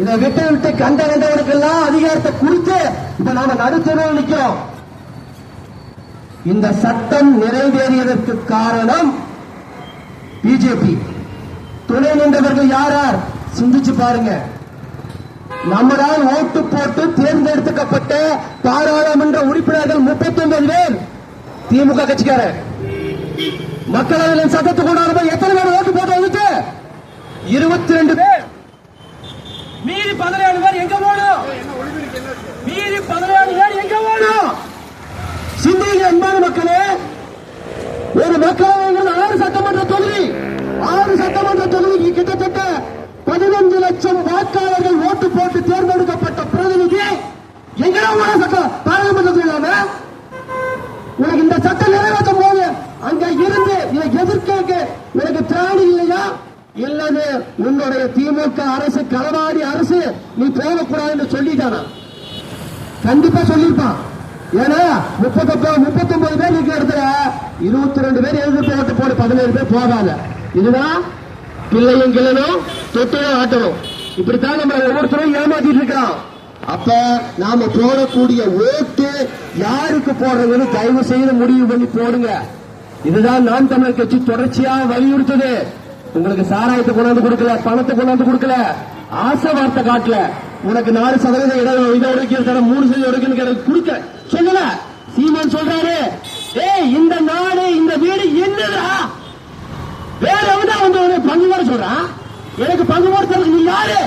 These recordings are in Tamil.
இதை விட்டு விட்டு கண்ட கண்டவனுக்கெல்லாம் அதிகாரத்தை குறித்து இப்ப நாம நடுத்தரவில் நிற்கிறோம் இந்த சட்டம் நிறைவேறியதற்கு காரணம் பிஜேபி. துணை நின்றவர்கள் யார் யார்? சிந்திச்சு பாருங்க. நம்மளால் ஓட்டு போட்டு தேர்ந்தெடுக்கப்பட்ட பாராளுமன்ற உறுப்பினர்கள் முப்பத்தி ஒன்பது பேர். திமுக கட்சிக்காரர். மக்களவையில் சட்டத்துக்கு எத்தனை பேர் ஓட்டு போட்டு வந்துட்டு? இருபத்தி ரெண்டு பேர் மீதி பதினேழு பேர் எங்க போகணும் மீதி பதினேழு பேர் எங்க போகணும் சிந்திங்க அன்பான மக்களே ஒரு மக்களவைங்கிறது ஆறு சட்டமன்ற தொகுதி. ஆறு சட்டமன்ற தொகுதிக்கு கிட்டத்தட்ட பதினஞ்சு லட்சம் வாக்காளர்கள் ஓட்டு போட்டு தேர்ந்தெடுக்கப்பட்ட பிரதிநிதி எங்கடா சட்டம் பாராளுமன்றத்தில் இல்லாம உனக்கு இந்த சட்டம் நிறைவேற்றும் போது அங்க இருந்து இதை எதிர்க்க உனக்கு திராணி இல்லையா? இல்லது உன்னுடைய திமுக அரசு களவாடி அரசு நீ போகக்கூடாதுன்னு சொல்லிட்டானா? கண்டிப்பா சொல்லியிருப்பான். ஏன்னா முப்பத்தொன்பது முப்பத்தொன்பது பேர் இருக்கிற இடத்துல இருபத்தி ரெண்டு பேர் எதிர்ப்பு ஓட்டு போடு பதினேழு பேர் போகாத. இதுதான் பிள்ளையும் கிள்ளனும் தொட்டிலும் ஆட்டணும். இப்படித்தான் நம்ம ஒவ்வொருத்தரும் ஏமாத்திட்டு இருக்கிறோம் அப்ப நாம போடக்கூடிய ஓட்டு யாருக்கு போடுறதுன்னு தயவு செய்து முடிவு பண்ணி போடுங்க. இதுதான் நாம் தமிழர் கட்சி தொடர்ச்சியா வலியுறுத்துது. உங்களுக்கு சாராயத்தை கொண்டாந்து கொடுக்கல பணத்தை கொண்டாந்து கொடுக்கல ஆசை வார்த்தை காட்டல. உனக்கு நாலு சதவீத இடம் இதை ஒடுக்கி தர மூணு சதவீதம் ஒடுக்கி கொடுக்க. சொல்லல? சீமான் சொல்றாரு ஏய் இந்த நாடு இந்த வீடு என்னடா வேற எவனா வந்து உனக்கு பங்கு போட சொல்றான் எனக்கு பங்கு போட நீ யாரு?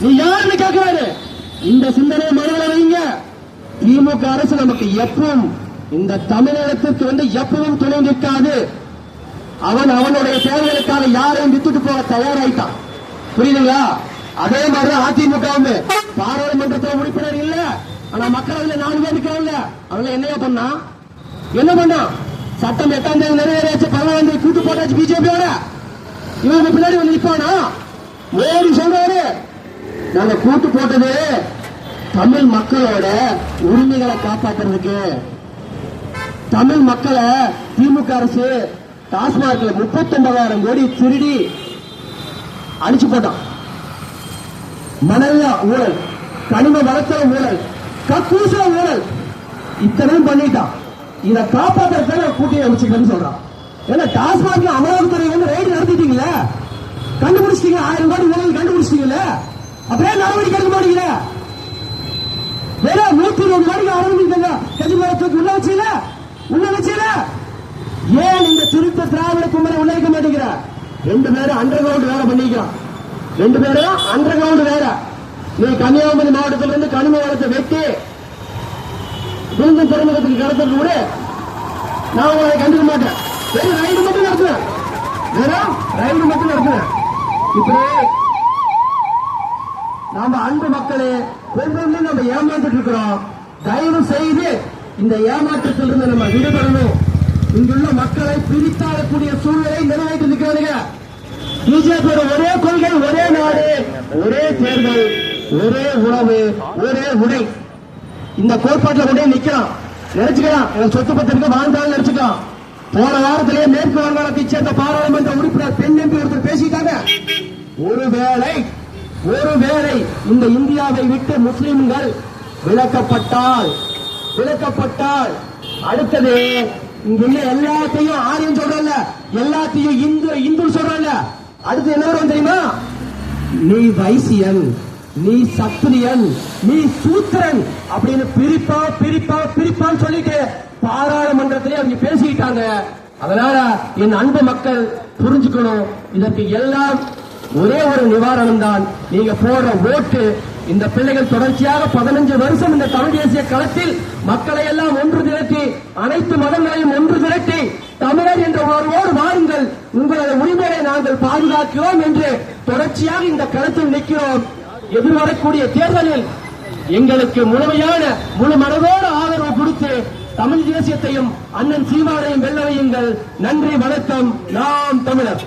நீ யாருன்னு கேட்கிறாரு இந்த சிந்தனையை மனதில் வைங்க. திமுக அரசு நமக்கு எப்பவும் இந்த தமிழகத்திற்கு வந்து எப்பவும் துணை நிற்காது. அவன் அவனுடைய தேவைகளுக்காக யாரையும் வித்துட்டு போக தயாராயிட்டான். புரியுதுங்களா? அதே மாதிரி அதிமுக பாராளுமன்றத்தில் உறுப்பினர் இல்ல. ஆனா மக்களவையில் நாலு பேர் நிக்கிறாங்க அவங்க என்னையா பண்ணா? என்ன பண்ணா? சட்டம் எட்டாம் தேதி நிறைவேறியாச்சு. பதினாலாம் கூட்டு போட்டாச்சு பிஜேபியோட. இவங்க பின்னாடி வந்து நிற்பானா மோடி சொல்றாரு. நாங்க கூட்டு போட்டது தமிழ் மக்களோட உரிமைகளை காப்பாற்றுறதுக்கு தமிழ் மக்களை திமுக அரசு டாஸ்மார்க்ல முப்பத்தி ஒன்பதாயிரம் கோடி திருடி அடிச்சு போட்டான். மணல்ல ஊழல் கனிம வளத்துல ஊழல் கக்கூச ஊழல். இத்தனையும் பண்ணிட்டான் இதை காப்பாற்றுறதுக்காக கூட்டியை அமைச்சுக்கன்னு சொல்றான். ஏன்னா டாஸ்மார்க்ல அமலாக்கத்துறை வந்து ரைடு நடத்திட்டீங்களே கண்டுபிடிச்சிட்டீங்க ஆயிரம் கோடி ஊழல் கண்டுபிடிச்சிட்டீங்கல்ல? அப்படியே நடவடிக்கை எடுக்க மாட்டீங்களே? வெறும் நூத்தி இருபது கோடிக்கு ஆரம்பித்தாங்க கஜிமரத்துக்கு உள்ள வச்சீங்க உள்ள வச்சீங்க ஏன் இந்த திருத்த திராவிட கும்பலை உள்ள வைக்க மாட்டேங்கிற? ரெண்டு பேரும் அண்டர் கிரவுண்ட் வேலை பண்ணிக்கிறான். ரெண்டு பேரும் அண்டர் கிரவுண்ட் வேற. நீ கன்னியாகுமரி மாவட்டத்தில் இருந்து கனிம வளத்தை வெட்டி விருந்தம் துறைமுகத்துக்கு கடத்தது கூட நான் உங்களை கண்டுக்க மாட்டேன். வெறும் ரைடு மட்டும் நடத்துவேன். வெறும் ரைடு மட்டும் நடத்துவேன். இப்படியே நாம அன்பு மக்களே ஒவ்வொன்று நம்ம ஏமாந்துட்டு இருக்கிறோம். தயவு செய்து இந்த ஏமாற்றத்திலிருந்து நம்ம விடுபடணும். இங்குள்ள மக்களை பிரித்தாடக்கூடிய சூழ்நிலை நிறைவேற்றி நிற்கிறாங்க பிஜேபியோட ஒரே கொள்கை ஒரே நாடு ஒரே தேர்தல் ஒரே உணவு ஒரே உடை. இந்த கோட்பாட்டில் கொண்டே நிக்கலாம். நினைச்சுக்கலாம். எனக்கு சொத்து பத்திரிக்கை வாழ்ந்தாலும் நினைச்சுக்கலாம். போன வாரத்திலே மேற்கு வங்காளத்தை சேர்ந்த பாராளுமன்ற உறுப்பினர் பெண் என்று ஒருத்தர் பேசிட்டாங்க. ஒருவேளை ஒருவேளை இந்த இந்தியாவை விட்டு முஸ்லிம்கள் விளக்கப்பட்டால் விளக்கப்பட்டால் அடுத்தது இங்க எல்லாத்தையும் ஆரியம் சொல்றல எல்லாத்தையும் இந்து இந்து சொல்றல அடுத்து என்ன வரும் தெரியுமா? நீ வைசியன் நீ சத்திரியன் நீ சூத்திரன் அப்படின்னு பிரிப்பா பிரிப்பா பிரிப்பான்னு சொல்லிட்டு பாராளுமன்றத்திலே அவங்க பேசிக்கிட்டாங்க. அதனால என் அன்பு மக்கள் புரிஞ்சுக்கணும். இதற்கு எல்லாம் ஒரே ஒரு நிவாரணம் தான். நீங்க போடுற ஓட்டு இந்த பிள்ளைகள் தொடர்ச்சியாக பதினஞ்சு வருஷம் இந்த தமிழ் தேசிய களத்தில் மக்களை எல்லாம் ஒன்று திரட்டி அனைத்து மதங்களையும் ஒன்று திரட்டி தமிழர் என்ற உணர்வோடு வாருங்கள் உங்களது உரிமையை நாங்கள் பாதுகாக்கிறோம் என்று தொடர்ச்சியாக இந்த களத்தில் நிற்கிறோம். எதிர்வரக்கூடிய தேர்தலில் எங்களுக்கு முழுமையான முழு மனதோடு ஆதரவு கொடுத்து தமிழ் தேசியத்தையும் அண்ணன் சீமானையும் வெல்ல வையுங்கள். நன்றி வணக்கம். நாம் தமிழர்.